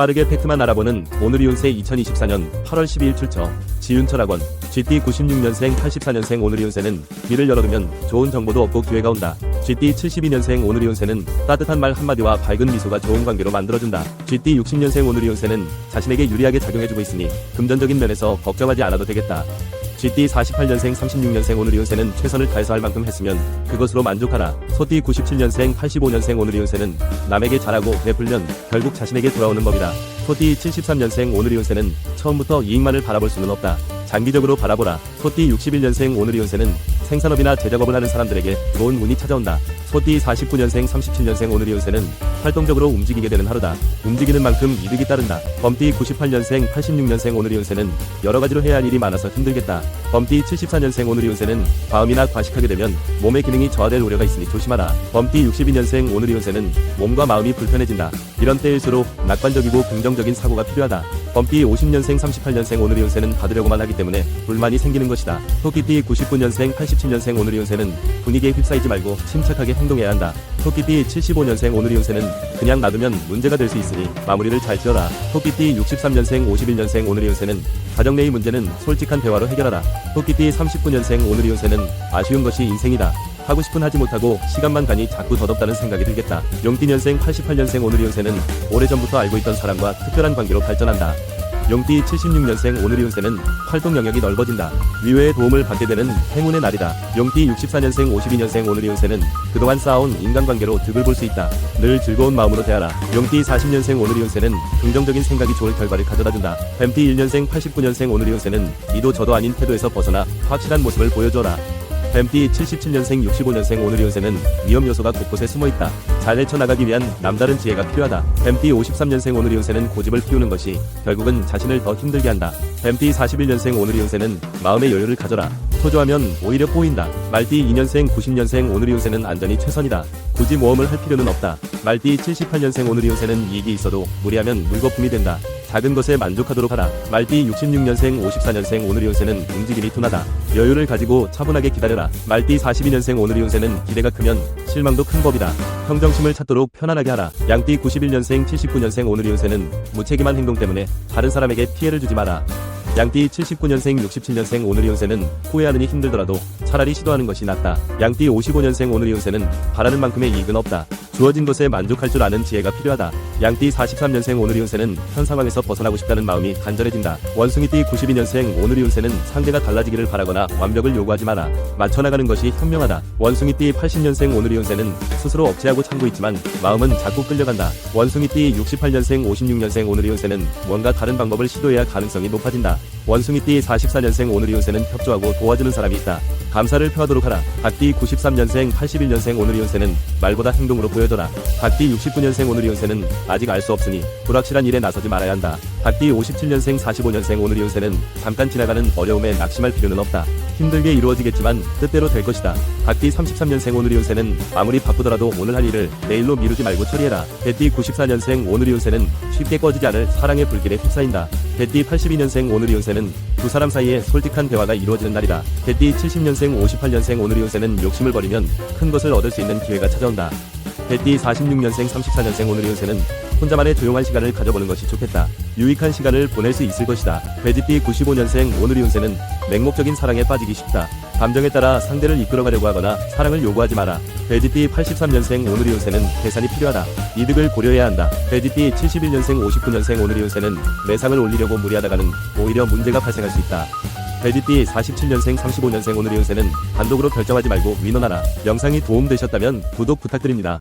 빠르게 팩트만 알아보는 오늘 이 운세 2024년 8월 12일 출처 지윤철학원 GT 96년생 84년생 오늘 이 운세는 귀를 열어두면 좋은 정보도 없고 기회가 온다. GT 72년생 오늘 이 운세는 따뜻한 말 한마디와 밝은 미소가 좋은 관계로 만들어준다. GT 60년생 오늘 이 운세는 자신에게 유리하게 작용해주고 있으니 금전적인 면에서 걱정하지 않아도 되겠다. GT 48년생 36년생 오늘이 운세는 최선을 다해서 할 만큼 했으면 그것으로 만족하라. 소띠 97년생 85년생 오늘이 운세는 남에게 잘하고 베풀면 결국 자신에게 돌아오는 법이다. 소띠 73년생 오늘이 운세는 처음부터 이익만을 바라볼 수는 없다. 장기적으로 바라보라. 소띠 61년생 오늘이 운세는 생산업이나 제작업을 하는 사람들에게 좋은 운이 찾아온다. 소띠 49년생 37년생 오늘이 운세는 활동적으로 움직이게 되는 하루다. 움직이는 만큼 이득이 따른다. 범띠 98년생 86년생 오늘이 운세는 여러 가지로 해야 할 일이 많아서 힘들겠다. 범띠 74년생 오늘이 운세는 과음이나 과식하게 되면 몸의 기능이 저하될 우려가 있으니 조심하라. 범띠 62년생 오늘이 운세는 몸과 마음이 불편해진다. 이런 때일수록 낙관적이고 긍정적인 사고가 필요하다. 범띠 50년생 38년생 오늘이 운세는 받으려고만 하기 때문에 불만이 생기는 것이다. 토끼띠 99년생 87년생 오늘이 운세는 분위기에 휩싸이지 말고 침착하게 행동해야 한다. 토끼띠 75년생 오늘이 운세는 그냥 놔두면 문제가 될 수 있으니 마무리를 잘 지어라. 토끼띠 63년생 51년생 오늘이 운세는 가정 내의 문제는 솔직한 대화로 해결하라. 토끼띠 39년생 오늘이 운세는 아쉬운 것이 인생이다. 하고 싶은 하지 못하고 시간만 가니 자꾸 더덥다는 생각이 들겠다. 용띠년생 88년생 오늘이 운세는 오래전부터 알고 있던 사람과 특별한 관계로 발전한다. 용띠 76년생 오늘이 운세는 활동 영역이 넓어진다. 위외의 도움을 받게 되는 행운의 날이다. 용띠 64년생 52년생 오늘이 운세는 그동안 쌓아온 인간관계로 득을 볼 수 있다. 늘 즐거운 마음으로 대하라. 용띠 40년생 오늘이 운세는 긍정적인 생각이 좋을 결과를 가져다준다. 뱀띠 1년생 89년생 오늘이 운세는 이도 저도 아닌 태도에서 벗어나 확실한 모습을 보여줘라. 뱀띠 77년생 65년생 오늘이 운세는 위험 요소가 곳곳에 숨어 있다. 잘 헤쳐나가기 위한 남다른 지혜가 필요하다. 뱀띠 53년생 오늘이 운세는 고집을 피우는 것이 결국은 자신을 더 힘들게 한다. 뱀띠 41년생 오늘이 운세는 마음의 여유를 가져라. 초조하면 오히려 꼬인다. 말띠 2년생 90년생 오늘이 운세는 안전이 최선이다. 굳이 모험을 할 필요는 없다. 말띠 78년생 오늘이 운세는 이익이 있어도 무리하면 물거품이 된다. 작은 것에 만족하도록 하라. 말띠 66년생 54년생 오늘이 운세는 움직임이 둔하다. 여유를 가지고 차분하게 기다려라. 말띠 42년생 오늘이 운세는 기대가 크면 실망도 큰 법이다. 평정심을 찾도록 편안하게 하라. 양띠 91년생 79년생 오늘이 운세는 무책임한 행동 때문에 다른 사람에게 피해를 주지 마라. 양띠 79년생 67년생 오늘이 운세는 후회하느니 힘들더라도 차라리 시도하는 것이 낫다. 양띠 55년생 오늘이 운세는 바라는 만큼의 이익은 없다. 주어진 것에 만족할 줄 아는 지혜가 필요하다. 양띠 43년생 오늘이 운세는 현 상황에서 벗어나고 싶다는 마음이 간절해진다. 원숭이띠 92년생 오늘이 운세는 상대가 달라지기를 바라거나 완벽을 요구하지 마라. 맞춰나가는 것이 현명하다. 원숭이띠 80년생 오늘이 운세는 스스로 억제하고 참고 있지만 마음은 자꾸 끌려간다. 원숭이띠 68년생 56년생 오늘이 운세는 뭔가 다른 방법을 시도해야 가능성이 높아진다. 원숭이띠 44년생 오늘이 운세는 협조하고 도와주는 사람이 있다. 감사를 표하도록 하라. 닭띠 93년생 81년생 오늘이 운세는 말보다 행동으로 보여 줘라. 닭띠 69년생 오늘이 운세는 아직 알 수 없으니 불확실한 일에 나서지 말아야 한다. 닭띠 57년생 45년생 오늘이 운세는 잠깐 지나가는 어려움에 낙심할 필요는 없다. 힘들게 이루어지겠지만 뜻대로 될 것이다. 닭띠 33년생 오늘이 운세는 아무리 바쁘더라도 오늘 할 일을 내일로 미루지 말고 처리해라. 개띠 94년생 오늘이 운세는 쉽게 꺼지지 않을 사랑의 불길에 휩싸인다. 개띠 82년생 오늘이 운세는 두 사람 사이에 솔직한 대화가 이루어지는 날이다. 개띠 70년생 58년생 오늘이 운세는 욕심을 버리면 큰 것을 얻을 수 있는 기회가 찾아온다. 개띠 46년생 34년생 오늘의 운세는 혼자만의 조용한 시간을 가져보는 것이 좋겠다. 유익한 시간을 보낼 수 있을 것이다. 돼지띠 95년생 오늘의 운세는 맹목적인 사랑에 빠지기 쉽다. 감정에 따라 상대를 이끌어가려고 하거나 사랑을 요구하지 마라. 돼지띠 83년생 오늘의 운세는 계산이 필요하다. 이득을 고려해야 한다. 돼지띠 71년생 59년생 오늘의 운세는 매상을 올리려고 무리하다가는 오히려 문제가 발생할 수 있다. 돼지띠 47년생 35년생 오늘의 운세는 단독으로 결정하지 말고 민원하라. 영상이 도움되셨다면 구독 부탁드립니다.